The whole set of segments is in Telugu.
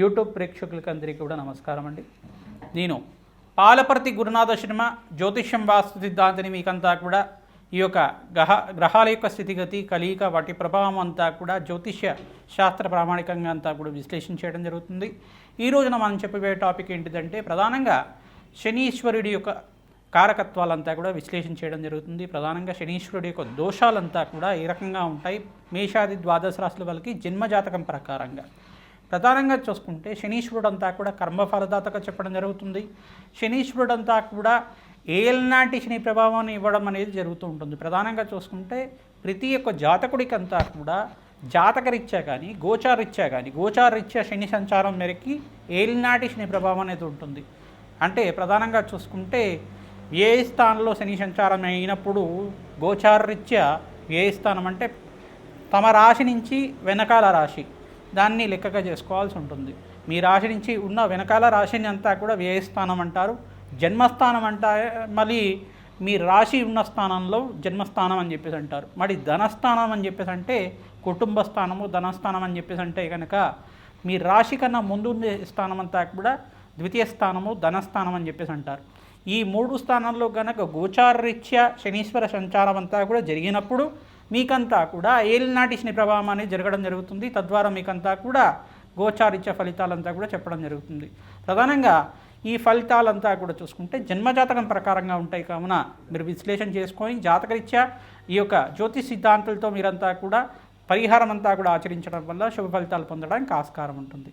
యూట్యూబ్ ప్రేక్షకులకి అందరికీ కూడా నమస్కారం అండి. నేను పాలపర్తి గురునాథ శర్మ జ్యోతిష్యం వాస్తు సిద్ధాంతిని మీకంతా కూడా ఈ యొక్క గ్రహ గ్రహాల యొక్క స్థితిగతి కలియిక వాటి ప్రభావం అంతా కూడా జ్యోతిష్య శాస్త్ర ప్రామాణికంగా అంతా కూడా విశ్లేషణ చేయడం జరుగుతుంది. ఈ రోజున మనం చెప్పబోయే టాపిక్ ఏంటిదంటే ప్రధానంగా శనీశ్వరుడి యొక్క కారకత్వాలంతా కూడా విశ్లేషణ చేయడం జరుగుతుంది. ప్రధానంగా శనీశ్వరుడి యొక్క దోషాలంతా కూడా ఏ రకంగా ఉంటాయి? మేషాది ద్వాదశ రాశుల వాళ్ళకి జన్మజాతకం ప్రకారంగా. ప్రధానంగా చూసుకుంటే శనీశ్వరుడు అంతా కూడా కర్మఫలదాతగా చెప్పడం జరుగుతుంది. శనీశ్వరుడు అంతా కూడా ఏలనాటి శని ప్రభావాన్ని ఇవ్వడం అనేది జరుగుతూ ఉంటుంది. ప్రధానంగా చూసుకుంటే ప్రతి ఒక్క జాతకుడికి అంతా కూడా జాతకరీత్యా కానీ గోచారీత్యా కానీ గోచారీత్యా శని సంచారం మేరకి ఏలినాటి శని ప్రభావం అనేది ఉంటుంది. అంటే ప్రధానంగా చూసుకుంటే ఏ స్థానంలో శని సంచారం అయినప్పుడు గోచారీత్యా ఏ స్థానం అంటే తమ రాశి నుంచి వెనకాల రాశి దాన్ని లెక్కగా చేసుకోవాల్సి ఉంటుంది. మీ రాశి నుంచి ఉన్న వెనకాల రాశిని అంతా కూడా వ్యయస్థానం అంటారు. జన్మస్థానం అంటా మళ్ళీ మీ రాశి ఉన్న స్థానంలో జన్మస్థానం అని చెప్పేసి అంటారు. మరి ధనస్థానం అని చెప్పేసి అంటే కుటుంబ స్థానము ధనస్థానం అని చెప్పేసి అంటే కనుక మీ రాశి కన్నా ముందు ఉండే స్థానం అంతా కూడా ద్వితీయ స్థానము ధనస్థానం అని చెప్పేసి అంటారు. ఈ మూడు స్థానాల్లో కనుక గోచారరీత్యా శనీశ్వర సంచారం అంతా కూడా జరిగినప్పుడు మీకంతా కూడా ఏలినాటి శని ప్రభావం అనేది జరగడం జరుగుతుంది. తద్వారా మీకంతా కూడా గోచారిత్య ఫలితాలంతా కూడా చెప్పడం జరుగుతుంది. ప్రధానంగా ఈ ఫలితాలంతా కూడా చూసుకుంటే జన్మజాతకం ప్రకారంగా ఉంటాయి కావున మీరు విశ్లేషణ చేసుకొని జాతకరీత్యా ఈ యొక్క జ్యోతిష్ సిద్ధాంతాలతో మీరంతా కూడా పరిహారం అంతా కూడా ఆచరించడం వల్ల శుభ ఫలితాలు పొందడానికి ఆస్కారం ఉంటుంది.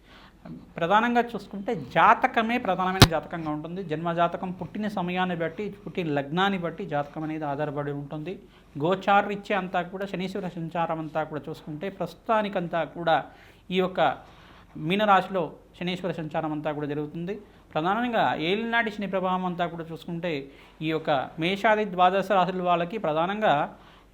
ప్రధానంగా చూసుకుంటే జాతకమే ప్రధానమైన జాతకంగా ఉంటుంది. జన్మ జాతకం పుట్టిన సమయాన్ని బట్టి పుట్టిన లగ్నాన్ని బట్టి జాతకం అనేది ఆధారపడి ఉంటుంది. గోచారిచ్చే అంతా కూడా శనీశ్వర సంచారం అంతా కూడా చూసుకుంటే ప్రస్తుతానికంతా కూడా ఈ యొక్క మీనరాశిలో శనీశ్వర సంచారం అంతా కూడా జరుగుతుంది. ప్రధానంగా ఏలినాటి శని ప్రభావం అంతా కూడా చూసుకుంటే ఈ యొక్క మేషాది ద్వాదశ రాశుల వాళ్ళకి ప్రధానంగా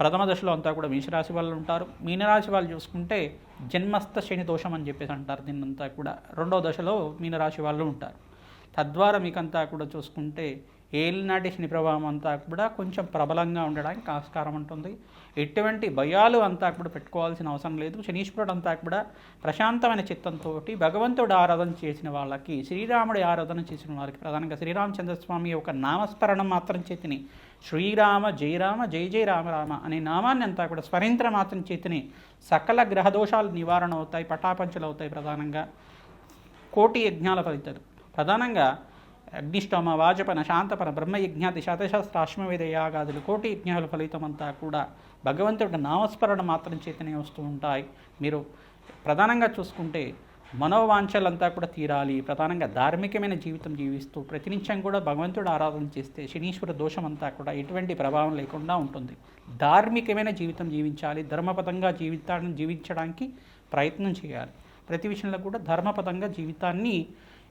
ప్రథమ దశలో అంతా కూడా మేషరాశి వాళ్ళు ఉంటారు. మీనరాశి వాళ్ళు చూసుకుంటే జన్మస్థ శని దోషం అని చెప్పేసి అంటారు. దీన్నంతా కూడా రెండో దశలో మీనరాశి వాళ్ళు ఉంటారు. తద్వారా మీకంతా కూడా చూసుకుంటే ఏలినాటి శని ప్రభావం అంతా కూడా కొంచెం ప్రబలంగా ఉండడానికి ఆస్కారం ఉంటుంది. ఎటువంటి భయాలు అంతా కూడా పెట్టుకోవాల్సిన అవసరం లేదు. శనీశ్వరుడు అంతా కూడా ప్రశాంతమైన చిత్తంతో భగవంతుడు ఆరాధన చేసిన వాళ్ళకి శ్రీరాముడి ఆరాధన చేసిన వారికి ప్రధానంగా శ్రీరామచంద్రస్వామి యొక్క నామస్మరణం మాత్రం చేతిని శ్రీరామ జయరామ జయ జయ రామ రామ అనే నామాన్ని అంతా కూడా స్వరింత్ర మాత్రం చేతిని సకల గ్రహదోషాలు నివారణ అవుతాయి పటాపంచలు అవుతాయి ప్రధానంగా. కోటి యజ్ఞాల ఫలితాలు. ప్రధానంగా అగ్నిష్టోమ వాజపన శాంతపన బ్రహ్మయజ్ఞాతి శతశాస్త్ర అశ్వవేద యాగాదులు కోటి యజ్ఞాల ఫలితం అంతా కూడా భగవంతుడి నామస్మరణ మాత్రం చేతనే వస్తూ ఉంటాయి. మీరు ప్రధానంగా చూసుకుంటే మనోవాంఛలంతా కూడా తీరాలి. ప్రధానంగా ధార్మికమైన జీవితం జీవిస్తూ ప్రతినిత్యం కూడా భగవంతుడు ఆరాధన చేస్తే శనీశ్వర దోషం అంతా కూడా ఎటువంటి ప్రభావం లేకుండా ఉంటుంది. ధార్మికమైన జీవితం జీవించాలి. ధర్మపదంగా జీవితాన్ని జీవించడానికి ప్రయత్నం చేయాలి. ప్రతి విషయంలో కూడా ధర్మపదంగా జీవితాన్ని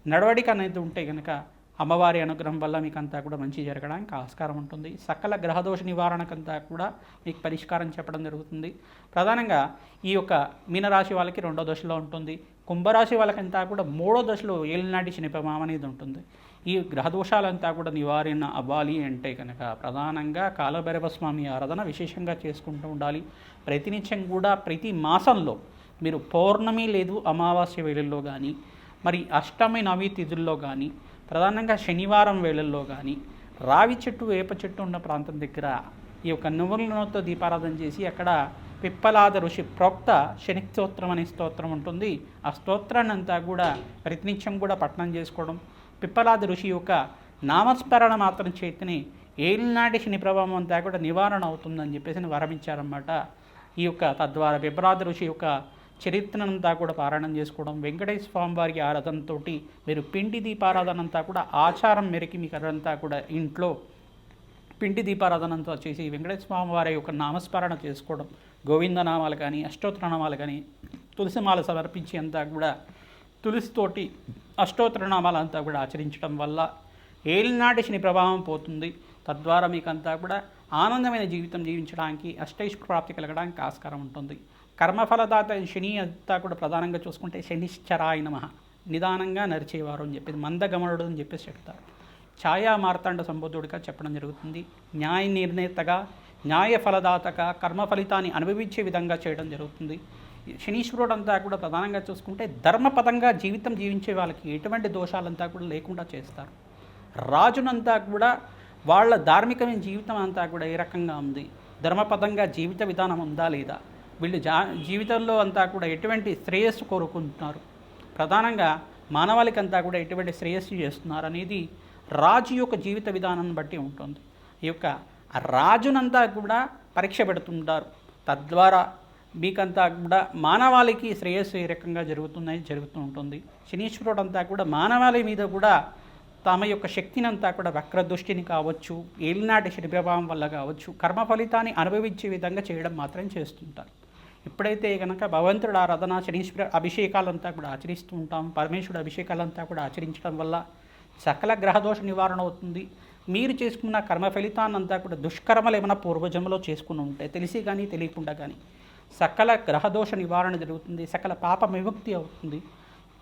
నడవడిక అనేది ఉంటే కనుక అమ్మవారి అనుగ్రహం వల్ల మీకు అంతా కూడా మంచి జరగడానికి ఆస్కారం ఉంటుంది. సకల గ్రహదోష నివారణకంతా కూడా మీకు పరిష్కారం చెప్పడం జరుగుతుంది. ప్రధానంగా ఈ యొక్క మీనరాశి వాళ్ళకి రెండో దశలో ఉంటుంది. కుంభరాశి వాళ్ళకంతా కూడా మూడో దశలో ఏలినాటి శని అనేది ఉంటుంది. ఈ గ్రహదోషాలంతా కూడా నివారణ అవ్వాలి అంటే కనుక ప్రధానంగా కాలభైరవ స్వామి ఆరాధన విశేషంగా చేసుకుంటూ ఉండాలి. ప్రతినిత్యం కూడా ప్రతి మాసంలో మీరు పౌర్ణమి లేదు అమావాస్య వేళల్లో కానీ మరి అష్టమి నవి తిథుల్లో కానీ ప్రధానంగా శనివారం వేళల్లో కానీ రావి చెట్టు వేప చెట్టు ఉన్న ప్రాంతం దగ్గర ఈ యొక్క నువ్వుల నూనెతో దీపారాధన చేసి అక్కడ పిప్పలాద ఋషి ప్రోక్త శని స్తోత్రం అనే స్తోత్రం ఉంటుంది. ఆ స్తోత్రాన్ని అంతా కూడా ప్రతినిత్యం కూడా పఠనం చేసుకోవడం. పిప్పలాద ఋషి యొక్క నామస్మరణ మాత్రం చేతిని ఏలినాటి శని ప్రభావం అంతా కూడా నివారణ అవుతుందని చెప్పేసి వరమించారన్నమాట. ఈ యొక్క తద్వారా పిప్పలాద ఋషి యొక్క చరిత్రనంతా కూడా పారాయణం చేసుకోవడం. వెంకటేశ్వర స్వామి వారికి ఆరాధనతోటి మీరు పిండి దీపారాధన అంతా కూడా ఆచారం మేరకి మీకు అదంతా కూడా ఇంట్లో పిండి దీపారాధనంతో చేసి వెంకటేశ్వర స్వామి వారి యొక్క నామస్మరణ చేసుకోవడం గోవిందనామాలు కానీ అష్టోత్తర నామాలు కానీ తులసిమాల సమర్పించి అంతా కూడా తులసితోటి అష్టోత్తర నామాలంతా కూడా ఆచరించడం వల్ల ఏలినాటి శని ప్రభావం పోతుంది. తద్వారా మీకు అంతా కూడా ఆనందమైన జీవితం జీవించడానికి అష్టైష్ ప్రాప్తి కలగడానికి ఆస్కారం ఉంటుంది. కర్మఫలదాత శని అంతా కూడా ప్రధానంగా చూసుకుంటే శనిశ్చరాయ నమ. నిదానంగా నరిచేవారు అని చెప్పేది మందగమనుడు అని చెప్పేసి చెప్తారు. ఛాయా మార్తాండ సంబోధుడిగా చెప్పడం జరుగుతుంది. న్యాయ నిర్ణేతగా న్యాయ ఫలదాతగా కర్మ ఫలితాన్ని అనుభవించే విధంగా చేయడం జరుగుతుంది. శనీశ్వరుడు అంతా కూడా ప్రధానంగా చూసుకుంటే ధర్మపదంగా జీవితం జీవించే వాళ్ళకి ఎటువంటి దోషాలంతా కూడా లేకుండా చేస్తారు. రాజునంతా కూడా వాళ్ళ ధార్మికమైన జీవితం అంతా కూడా ఏ రకంగా ఉంది? ధర్మపదంగా జీవిత విధానం ఉందా లేదా? వీళ్ళు జా జీవితంలో అంతా కూడా ఎటువంటి శ్రేయస్సు కోరుకుంటున్నారు? ప్రధానంగా మానవాళికంతా కూడా ఎటువంటి శ్రేయస్సు చేస్తున్నారు అనేది రాజు యొక్క జీవిత విధానాన్ని బట్టి ఉంటుంది. ఈ యొక్క రాజునంతా కూడా పరీక్ష పెడుతుంటారు. తద్వారా మీకంతా కూడా మానవాళికి శ్రేయస్సు ఏ రకంగా జరుగుతుందని జరుగుతూ ఉంటుంది. శనీశ్వరుడు అంతా కూడా మానవాళి మీద కూడా తమ యొక్క శక్తిని అంతా కూడా వక్రదృష్టిని కావచ్చు ఏలినాటి శని ప్రభావం వల్ల కావచ్చు కర్మ ఫలితాన్ని అనుభవించే విధంగా చేయడం మాత్రం చేస్తుంటారు. ఎప్పుడైతే కనుక భగవంతుడు ఆరాధన శనీశ్వర అభిషేకాలంతా కూడా ఆచరిస్తూ ఉంటాం పరమేశ్వరుడు అభిషేకాలంతా కూడా ఆచరించడం వల్ల సకల గ్రహదోష నివారణ అవుతుంది. మీరు చేసుకున్న కర్మ ఫలితాన్నంతా కూడా దుష్కర్మలు ఏమైనా పూర్వజంలో చేసుకుని ఉంటాయి తెలిసి కానీ తెలియకుండా కానీ సకల గ్రహదోష నివారణ జరుగుతుంది సకల పాప విముక్తి అవుతుంది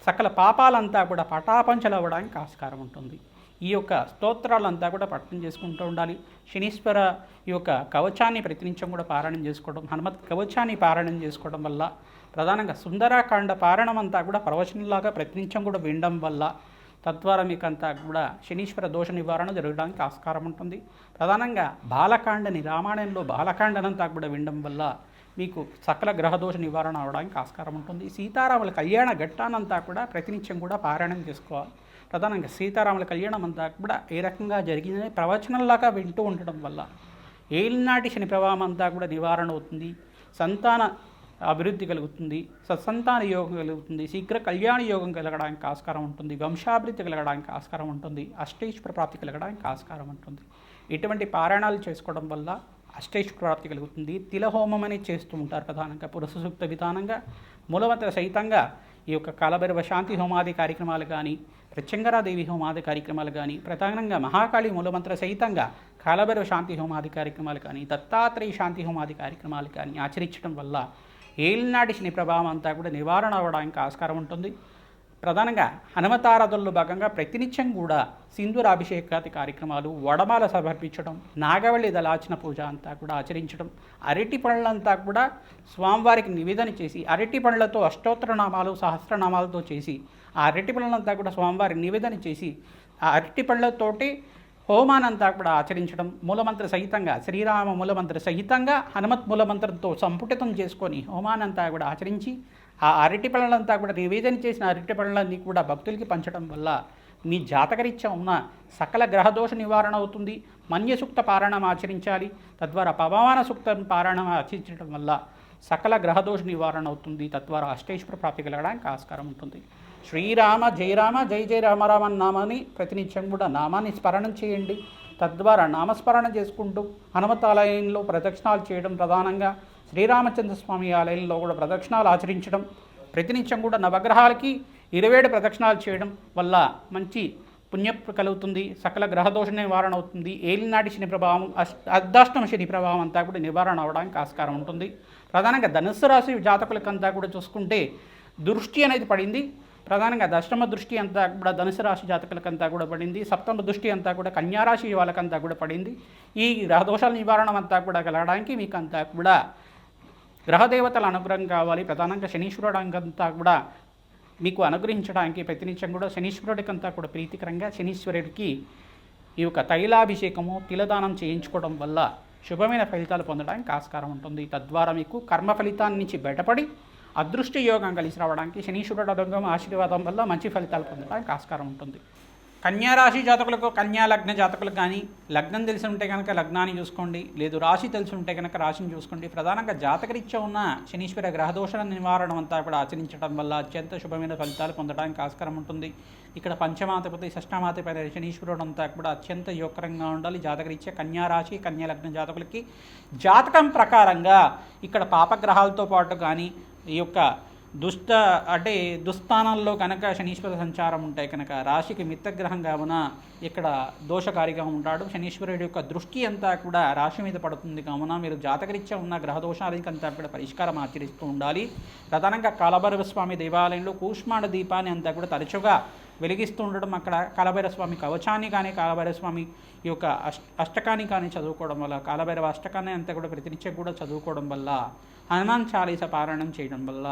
సకల పాపాలంతా కూడా పటాపంచలు అవ్వడానికి ఆస్కారం ఉంటుంది. ఈ యొక్క స్తోత్రాలంతా కూడా పఠనం చేసుకుంటూ ఉండాలి. శనీశ్వర ఈ యొక్క కవచాన్ని ప్రతినిత్యం కూడా పారాయణం చేసుకోవడం హనుమత్ కవచాన్ని పారాయణం చేసుకోవడం వల్ల ప్రధానంగా సుందరాకాండ పారాయణం అంతా కూడా ప్రవచనంలాగా ప్రతినిత్యం కూడా వినడం వల్ల తద్వారా మీకు అంతా కూడా శనీశ్వర దోష నివారణ జరగడానికి ఆస్కారం ఉంటుంది. ప్రధానంగా బాలకాండని రామాయణంలో బాలకాండనంతా కూడా వినడం వల్ల మీకు సకల గ్రహదోష నివారణ అవడానికి ఆస్కారం ఉంటుంది. సీతారాముల కళ్యాణ ఘట్టానంతా కూడా ప్రతినిత్యం కూడా పారాయణం చేసుకోవాలి. ప్రధానంగా సీతారాముల కళ్యాణం అంతా కూడా ఏ రకంగా జరిగిందని ప్రవచనంలాగా వింటూ ఉండడం వల్ల ఏలినాటి శని ప్రభావం అంతా కూడా నివారణ అవుతుంది. సంతాన అభివృద్ధి కలుగుతుంది సత్సంతాన యోగం కలుగుతుంది శీఘ్ర కళ్యాణ యోగం కలగడానికి ఆస్కారం ఉంటుంది వంశాభివృద్ధి కలగడానికి ఆస్కారం ఉంటుంది అష్టైశ్వర ప్రాప్తి కలగడానికి ఆస్కారం ఉంటుంది. ఇటువంటి పారాయణాలు చేసుకోవడం వల్ల అష్టైశ్వర ప్రాప్తి కలుగుతుంది. తిలహోమం అనేది చేస్తూ ఉంటారు ప్రధానంగా పురుష సూక్త విధానంగా మూలవంత సహితంగా ఈ యొక్క కాలభైరవ శాంతి హోమాది కార్యక్రమాలు కానీ ప్రత్యంగరాదేవి హోమాది కార్యక్రమాలు కానీ ప్రధానంగా మహాకాళి మూలమంత్ర సహితంగా కాలభైరవ శాంతి హోమాది కార్యక్రమాలు కానీ దత్తాత్రేయ శాంతి హోమాది కార్యక్రమాలు కానీ ఆచరించడం వల్ల ఏలినాటి శని ప్రభావం అంతా కూడా నివారణ అవ్వడానికి ఆస్కారం ఉంటుంది. ప్రధానంగా హనుమతారాధనలో భాగంగా ప్రతినిత్యం కూడా సింధూరాభిషేకాది కార్యక్రమాలు వడమాల సమర్పించడం నాగవల్లి దళాచన పూజ అంతా కూడా ఆచరించడం అరటి పండ్లంతా కూడా స్వామివారికి నివేదన చేసి అరటి పండ్లతో అష్టోత్తరనామాలు సహస్రనామాలతో చేసి ఆ అరటి పనులంతా కూడా స్వామివారికి నివేదన చేసి ఆ అరటి పళ్ళతోటి హోమానంతా కూడా ఆచరించడం మూలమంత్ర సహితంగా శ్రీరామ మూలమంత్ర సహితంగా హనుమత్ మూలమంత్రంతో సంపుటితం చేసుకొని హోమానంతా కూడా ఆచరించి ఆ అరటి పళ్ళంతా కూడా నివేదన చేసిన అరటి పళ్ళన్నీ కూడా భక్తులకి పంచడం వల్ల మీ జాతకరీత్యా ఉన్న సకల గ్రహదోష నివారణ అవుతుంది. మన్యసూక్త పారాయణం ఆచరించాలి. తద్వారా పవమాన సూక్త పారాయణం ఆచరించడం వల్ల సకల గ్రహదోష నివారణ అవుతుంది. తద్వారా అష్టేశ్వర ప్రాప్తి కలగడానికి ఆస్కారం ఉంటుంది. శ్రీరామ జయరామ జై జయ రామరామ నామాన్ని ప్రతినిత్యం కూడా నామాన్ని స్మరణం చేయండి. తద్వారా నామస్మరణ చేసుకుంటూ హనుమతాలయంలో ప్రదక్షిణాలు చేయడం ప్రధానంగా శ్రీరామచంద్ర స్వామి ఆలయంలో కూడా ప్రదక్షిణాలు ఆచరించడం ప్రతినిత్యం కూడా నవగ్రహాలకి ఇరవేడు ప్రదక్షిణాలు చేయడం వల్ల మంచి పుణ్య కలుగుతుంది సకల గ్రహదోష నివారణ అవుతుంది. ఏలినాటి శని ప్రభావం అష్ అర్ధాష్టమ శని ప్రభావం అంతా కూడా నివారణ అవడానికి ఆస్కారం ఉంటుంది. ప్రధానంగా ధనుస్సు రాశి జాతకులకంతా కూడా చూసుకుంటే దృష్టి అనేది పడింది. ప్రధానంగా దశమ దృష్టి అంతా కూడా ధనుసు రాశి జాతకులకంతా కూడా పడింది. సప్తమ దృష్టి అంతా కూడా కన్యారాశి వాళ్ళకంతా కూడా పడింది. ఈ గ్రహదోషాల నివారణ అంతా కూడా కలగడానికి మీకు అంతా కూడా గ్రహదేవతల అనుగ్రహం కావాలి. ప్రధానంగా శనీశ్వరుడు అంతా కూడా మీకు అనుగ్రహించడానికి ప్రతినిత్యం కూడా శనీశ్వరుడికంతా కూడా ప్రీతికరంగా శనీశ్వరుడికి ఈ యొక్క తైలాభిషేకము తిలదానం చేయించుకోవడం వల్ల శుభమైన ఫలితాలు పొందడానికి ఆస్కారం ఉంటుంది. తద్వారా మీకు కర్మ ఫలితాన్ని నుంచి బయటపడి అదృష్ట యోగం కలిసి రావడానికి శనీశ్వరుడు అనుగ్రహం ఆశీర్వాదం వల్ల మంచి ఫలితాలు పొందడానికి ఆస్కారం ఉంటుంది. కన్యా రాశి జాతకులకు కన్యా లగ్న జాతకులకు కానీ లగ్నం తెలిసి ఉంటే కనుక లగ్నాన్ని చూసుకోండి. లేదు రాశి తెలిసి ఉంటే కనుక రాశిని చూసుకోండి. ప్రధానంగా జాతకరీత్యా ఉన్న శనీశ్వర గ్రహదోషణ నివారణ అంతా కూడా ఆచరించడం వల్ల అత్యంత శుభమైన ఫలితాలు పొందడానికి ఆస్కారం ఉంటుంది. ఇక్కడ పంచమాధిపతి షష్టమాధిపతి శనీశ్వరుడు అంతా కూడా అత్యంత యోగకరంగా ఉండాలి. జాతకరీత్యా కన్యా రాశి కన్యా లగ్న జాతకులకి జాతకం ప్రకారంగా ఇక్కడ పాపగ్రహాలతో పాటు కానీ ఈ యొక్క దుష్ట అంటే దుస్థానాల్లో కనుక శనీశ్వర సంచారం ఉంటాయి కనుక రాశికి మిత్రగ్రహం కావున ఇక్కడ దోషకారిగా ఉంటాడు. శనీశ్వరుడి యొక్క దృష్టి అంతా కూడా రాశి మీద పడుతుంది కావున మీరు జాతకరీత్యా ఉన్న గ్రహ దోషాలకంతా కూడా పరిష్కారం ఆచరిస్తూ ఉండాలి. ప్రధానంగా కాలభైరవ స్వామి దేవాలయంలో కూష్మాడ దీపాన్ని అంతా కూడా తరచుగా వెలిగిస్తూ ఉండడం అక్కడ కాలభైరవ స్వామి కవచాన్ని కానీ కాలభైరవ స్వామి ఈ యొక్క అష్ట అష్టకాన్ని కానీ చదువుకోవడం వల్ల కాలభైరవ అష్టకాన్ని అంతా కూడా ప్రతినిత్యం కూడా చదువుకోవడం వల్ల హనుమాన్ చాలీస పారాయణం చేయడం వల్ల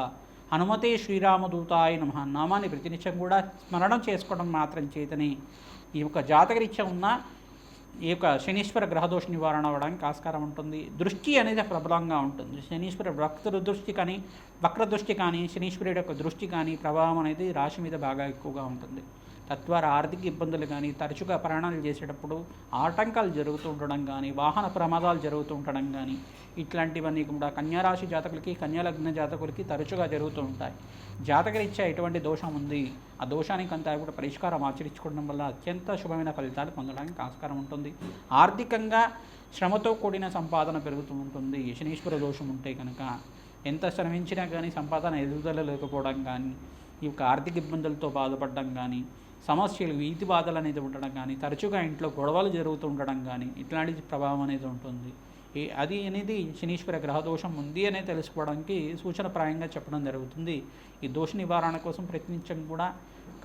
హనుమతే శ్రీరామదూతాయ నమ నామాన్ని ప్రతినిత్యం కూడా స్మరణం చేసుకోవడం మాత్రం చేతని ఈ యొక్క జాతకరీత్యం ఉన్న ఈ యొక్క శనీశ్వర గ్రహదోష నివారణ అవ్వడానికి ఆస్కారం ఉంటుంది. దృష్టి అనేది ప్రబలంగా ఉంటుంది. శనీశ్వర వక్ర దృష్టి కానీ వక్ర దృష్టి కానీ శనీశ్వరుడి యొక్క దృష్టి కానీ ప్రభావం అనేది రాశి మీద బాగా ఎక్కువగా ఉంటుంది. తద్వారా ఆర్థిక ఇబ్బందులు కానీ తరచుగా ప్రయాణాలు చేసేటప్పుడు ఆటంకాలు జరుగుతూ ఉండడం కానీ వాహన ప్రమాదాలు జరుగుతూ ఉండడం కానీ ఇట్లాంటివన్నీ కూడా కన్యారాశి జాతకులకి కన్యాలగ్న జాతకులకి తరచుగా జరుగుతూ ఉంటాయి. జాతకరీత్యా ఎటువంటి దోషం ఉంది? ఆ దోషానికి అంతా కూడా పరిష్కారం ఆచరించుకోవడం వల్ల అత్యంత శుభమైన ఫలితాలు పొందడానికి ఆస్కారం ఉంటుంది. ఆర్థికంగా శ్రమతో కూడిన సంపాదన పెరుగుతూ ఉంటుంది. శనీశ్వర దోషం ఉంటే కనుక ఎంత శ్రమించినా కానీ సంపాదన ఎదుగుదల లేకపోవడం కానీ ఈ యొక్క ఆర్థిక ఇబ్బందులతో బాధపడడం కానీ సమస్యలు వీతి బాధలు అనేది ఉండడం కానీ తరచుగా ఇంట్లో గొడవలు జరుగుతూ ఉండడం కానీ ఇట్లాంటి ప్రభావం అనేది ఉంటుంది. ఈ అది అనేది శనీశ్వర గ్రహదోషం ఉంది అనే తెలుసుకోవడానికి సూచనప్రాయంగా చెప్పడం జరుగుతుంది. ఈ దోష నివారణ కోసం ప్రయత్నించడం కూడా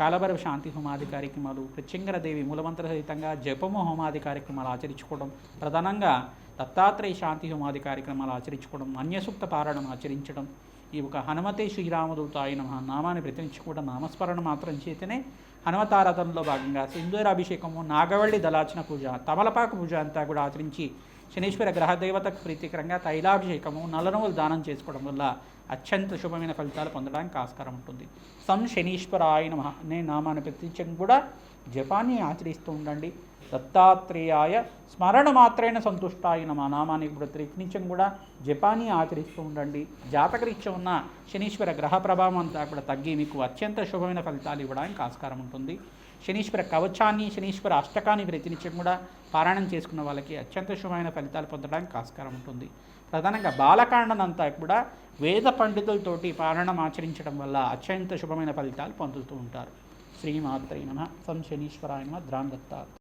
కాలభైరవ శాంతి హోమాది కార్యక్రమాలు ప్రత్యంగరదేవి మూలమంత్ర సహితంగా జపము హోమాది కార్యక్రమాలు ఆచరించుకోవడం ప్రధానంగా దత్తాత్రేయ శాంతి హోమాది కార్యక్రమాలు ఆచరించుకోవడం అన్యసూక్త పారాయణం ఆచరించడం ఈ ఒక హనుమతే శ్రీరామదూత ఆయన నామాన్ని కూడా నామస్మరణ మాత్రం చేతనే హనుమతారాధనలో భాగంగా సింధూరాభిషేకము నాగవల్లి దళాచన పూజ తమలపాకు పూజ అంతా కూడా ఆచరించి శనీశ్వర గ్రహదేవతకు ప్రీతికరంగా తైలాభిషేకము నలనవులు దానం చేసుకోవడం వల్ల అత్యంత శుభమైన ఫలితాలు పొందడానికి ఆస్కారం ఉంటుంది. సం శనీశ్వరాయ నమ అనే నామాన్ని ప్రతినిత్యం కూడా జపాన్ని ఆచరిస్తూ ఉండండి. దత్తాత్రేయాయ స్మరణ మాత్రైన సంతుష్ఠ అయిన మా నామాన్ని ఇప్పుడు ప్రతినిత్యం కూడా. జపాన్ని ఆచరిస్తూ ఉండండి. జాతకరీత్యం ఉన్న శనీశ్వర గ్రహ ప్రభావం అంతా కూడా తగ్గి మీకు అత్యంత శుభమైన ఫలితాలు ఇవ్వడానికి ఆస్కారం ఉంటుంది. శనీశ్వర కవచాన్ని శనీశ్వర అష్టకాన్ని ప్రతినిత్యం కూడా పారాయణం చేసుకున్న వాళ్ళకి అత్యంత శుభమైన ఫలితాలు పొందడానికి ఆస్కారం ఉంటుంది. ప్రధానంగా బాలకాండనంతా కూడా వేద పండితులతోటి పారాయణం ఆచరించడం వల్ల అత్యంత శుభమైన ఫలితాలు పొందుతూ ఉంటారు. శ్రీమాత్రే నమ సం శనీశ్వరాయ నమ ద్రాం దత్తాత్